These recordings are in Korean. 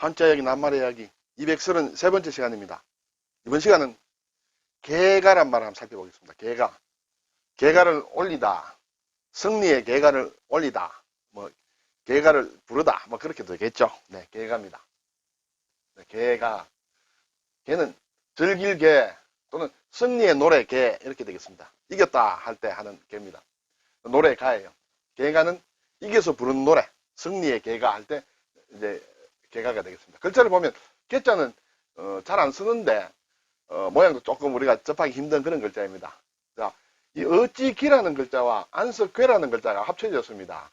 한자 이야기, 낱말 이야기 233번째 시간입니다. 이번 시간은 개가란 말을 한번 살펴보겠습니다. 개가. 개가를 올리다. 승리의 개가를 올리다. 뭐, 개가를 부르다. 뭐, 그렇게 되겠죠. 네, 개가입니다. 네, 개가. 개는 즐길 개 또는 승리의 노래 개 이렇게 되겠습니다. 이겼다 할 때 하는 개입니다. 노래 가예요. 개가는 이겨서 부르는 노래. 승리의 개가 할 때 이제 개가가 되겠습니다. 글자를 보면 개자는 어, 잘 안 쓰는데 어, 모양도 조금 우리가 접하기 힘든 그런 글자입니다. 자, 이 어찌기라는 글자와 안석괴라는 글자가 합쳐졌습니다.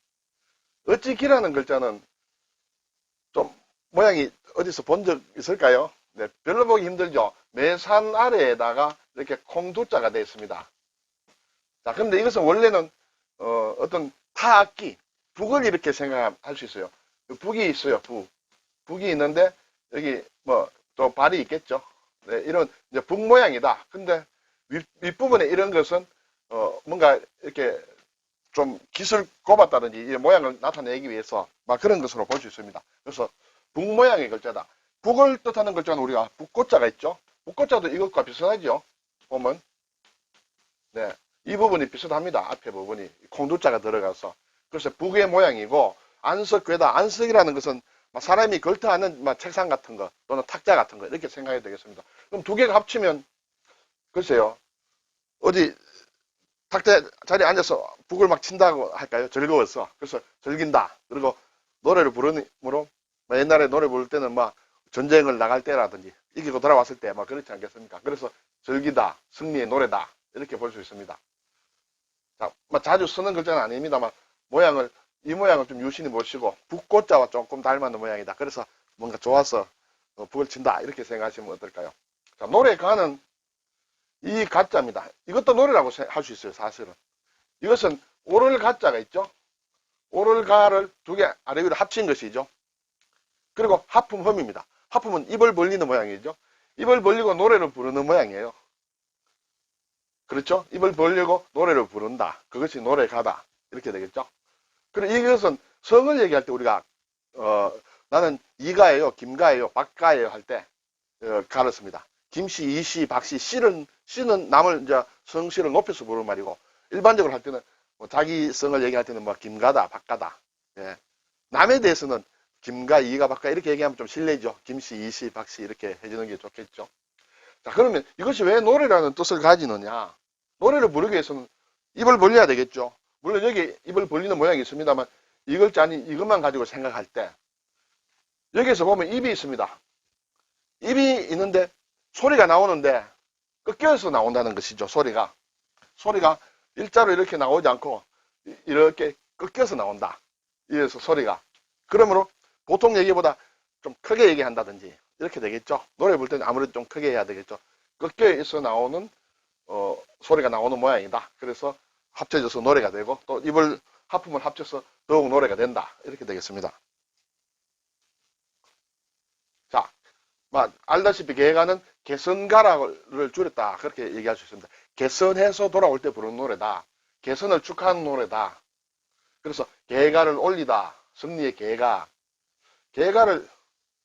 어찌기라는 글자는 좀 모양이 어디서 본 적 있을까요? 네, 별로 보기 힘들죠. 매산 아래에다가 이렇게 콩두자가 되어 있습니다. 자, 그런데 이것은 원래는 어, 어떤 타악기, 북을 이렇게 생각할 수 있어요. 북이 있어요, 북. 북이 있는데 여기 뭐 또 발이 있겠죠. 네, 이런 이제 북 모양이다. 근데 윗, 윗부분에 이런 것은 어, 뭔가 이렇게 좀 기술 꼽았다든지 이 모양을 나타내기 위해서 막 그런 것으로 볼 수 있습니다. 그래서 북 모양의 글자다. 북을 뜻하는 글자는 우리가 북고자가 있죠. 북고자도 이것과 비슷하죠. 보면 네, 이 부분이 비슷합니다. 앞에 부분이 콩두자가 들어가서 그래서 북의 모양이고 안석괴다. 안석이라는 것은 막 사람이 걸터하는 막 책상 같은 거 또는 탁자 같은 거 이렇게 생각이 되겠습니다. 그럼 두 개가 합치면 글쎄요 어디 탁자 자리에 앉아서 북을 막 친다고 할까요? 즐거워서 그래서 즐긴다. 그리고 노래를 부르므로 막 옛날에 노래 부를 때는 막 전쟁을 나갈 때라든지 이기고 돌아왔을 때 막 그렇지 않겠습니까? 그래서 즐기다, 승리의 노래다 이렇게 볼 수 있습니다. 자, 막 자주 쓰는 글자는 아닙니다만 모양을 이 모양을 좀 유심히 보시고 북고자와 조금 닮았는 모양이다. 그래서 뭔가 좋아서 어, 북을 친다 이렇게 생각하시면 어떨까요? 자, 노래 가는 이 가짜입니다. 이것도 노래라고 할 수 있어요. 사실은 이것은 오를 가짜가 있죠. 오를 가를 두 개 아래 위로 합친 것이죠. 그리고 하품 흠입니다. 하품은 입을 벌리는 모양이죠. 입을 벌리고 노래를 부르는 모양이에요. 그렇죠? 입을 벌리고 노래를 부른다. 그것이 노래가다. 이렇게 되겠죠? 그리고 이것은 성을 얘기할 때 우리가 어, 나는 이가예요, 김가예요, 박가예요 할때 어, 가르습니다. 김씨, 이씨, 박씨, 씨는 씨는 남을 이제 성씨를 높여서 부르는 말이고 일반적으로 할 때는 뭐 자기 성을 얘기할 때는 뭐 김가다, 박가다. 예. 남에 대해서는 김가, 이가, 박가 이렇게 얘기하면 좀 실례죠. 김씨, 이씨, 박씨 이렇게 해주는 게 좋겠죠. 자 그러면 이것이 왜 노래라는 뜻을 가지느냐? 노래를 부르기 위해서는 입을 벌려야 되겠죠. 물론 여기 입을 벌리는 모양이 있습니다만 이 글자 아닌 이것만 가지고 생각할 때 여기서 보면 입이 있습니다. 입이 있는데 소리가 나오는데 꺾여서 나온다는 것이죠. 소리가 소리가 일자로 이렇게 나오지 않고 이렇게 꺾여서 나온다. 이래서 소리가 그러므로 보통 얘기보다 좀 크게 얘기한다든지 이렇게 되겠죠. 노래 부를 때는 아무래도 좀 크게 해야 되겠죠. 꺾여 있어 나오는 어, 소리가 나오는 모양이다. 그래서 합쳐져서 노래가 되고 또 입을 하품을 합쳐서 더욱 노래가 된다. 이렇게 되겠습니다. 자, 막 알다시피 개가는 개선가라를 줄였다. 그렇게 얘기할 수 있습니다. 개선해서 돌아올 때 부르는 노래다. 개선을 축하하는 노래다. 그래서 개가를 올리다. 승리의 개가. 개가를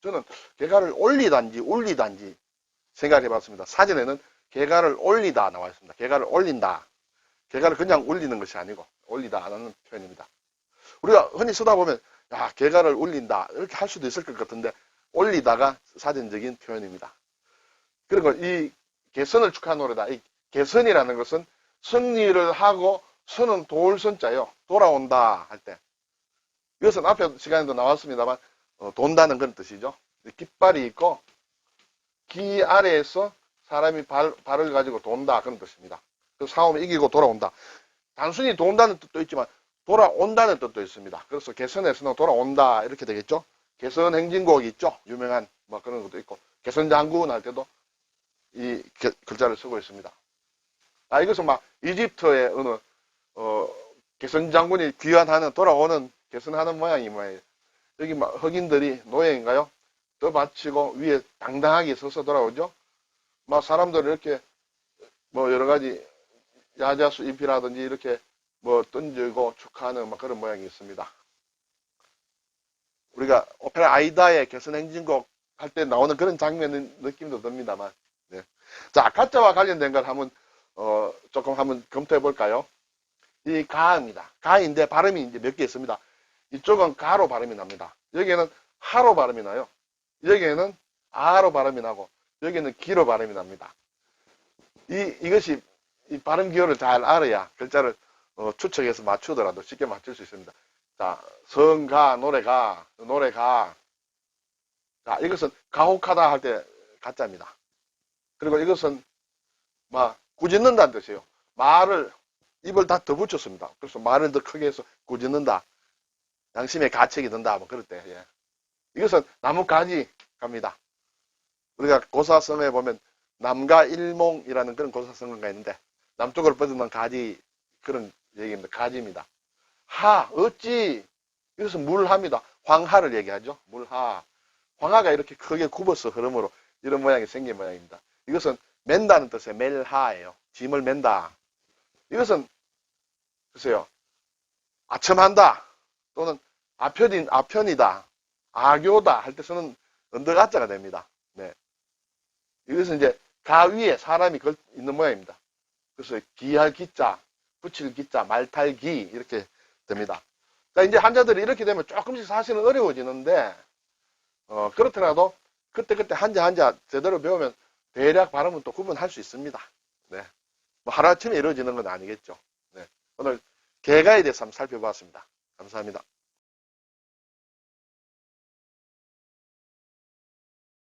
저는 개가를 올리단지 올리단지 생각해 봤습니다. 사전에는 개가를 올리다 나와 있습니다. 개가를 올린다. 개가를 그냥 올리는 것이 아니고 올리다라는 표현입니다. 우리가 흔히 쓰다 보면 야 개가를 올린다 이렇게 할 수도 있을 것 같은데 올리다가 사전적인 표현입니다. 그리고 이 개선을 축하하는 노래다. 이 개선이라는 것은 승리를 하고 선은 돌선자요. 돌아온다 할 때. 이것은 앞에 시간에도 나왔습니다만 어, 돈다는 그런 뜻이죠. 깃발이 있고 기 아래에서 사람이 발, 발을 가지고 돈다 그런 뜻입니다. 그 싸움을 이기고 돌아온다. 단순히 돈다는 뜻도 있지만 돌아온다는 뜻도 있습니다. 그래서 개선에서는 돌아온다 이렇게 되겠죠. 개선 행진곡 있죠. 유명한 뭐 그런 것도 있고 개선 장군 할 때도 이 개, 글자를 쓰고 있습니다. 아 이것은 막 이집트의 어느 어, 개선 장군이 귀환하는 돌아오는 개선하는 모양이 뭐예요. 여기 막 흑인들이 노예인가요? 떠받치고 위에 당당하게 서서 돌아오죠. 막 사람들 이렇게 뭐 여러 가지 야자수 잎이라든지 이렇게 뭐 던지고 축하하는 막 그런 모양이 있습니다. 우리가 오페라 아이다의 개선 행진곡 할 때 나오는 그런 장면 느낌도 듭니다만. 네. 자, 가짜와 관련된 걸 한번, 어, 조금 한번 검토해 볼까요? 이 가입니다. 가인데 발음이 이제 몇 개 있습니다. 이쪽은 가로 발음이 납니다. 여기에는 하로 발음이 나요. 여기에는 아로 발음이 나고, 여기는 기로 발음이 납니다. 이, 이것이, 이 발음 기호를 잘 알아야 글자를 어, 추측해서 맞추더라도 쉽게 맞출 수 있습니다. 자, 성가, 노래가, 노래가. 자, 이것은 가혹하다 할 때 가짜입니다. 그리고 이것은, 막, 꾸짖는다는 뜻이에요. 말을, 입을 다 더 붙였습니다. 그래서 말을 더 크게 해서 꾸짖는다. 양심의 가책이 든다. 뭐, 그럴 때, 예. 이것은 나뭇가지 갑니다. 우리가 고사성에 보면 남가 일몽이라는 그런 고사성어가 있는데, 남쪽으로 뻗어난 가지, 그런 얘기입니다. 가지입니다. 하, 어찌, 이것은 물하입니다. 황하를 얘기하죠. 물하. 황하가 이렇게 크게 굽어서 흐름으로 이런 모양이 생긴 모양입니다. 이것은 맨다는 뜻의 멜하예요. 짐을 맨다. 이것은, 글쎄요, 아첨한다. 또는 아편인, 아편이다. 아교다. 할 때 쓰는 언더가짜가 됩니다. 네. 이것은 이제 가 위에 사람이 걸 있는 모양입니다. 그래서 기할 기자, 붙일 기자, 말탈 기, 이렇게 됩니다. 자, 이제 한자들이 이렇게 되면 조금씩 사실은 어려워지는데, 어, 그렇더라도 그때그때 한자 한자 제대로 배우면 대략 발음은 또 구분할 수 있습니다. 네. 뭐 하루아침에 이루어지는 건 아니겠죠. 네. 오늘 개가에 대해서 한번 살펴봤습니다. 감사합니다.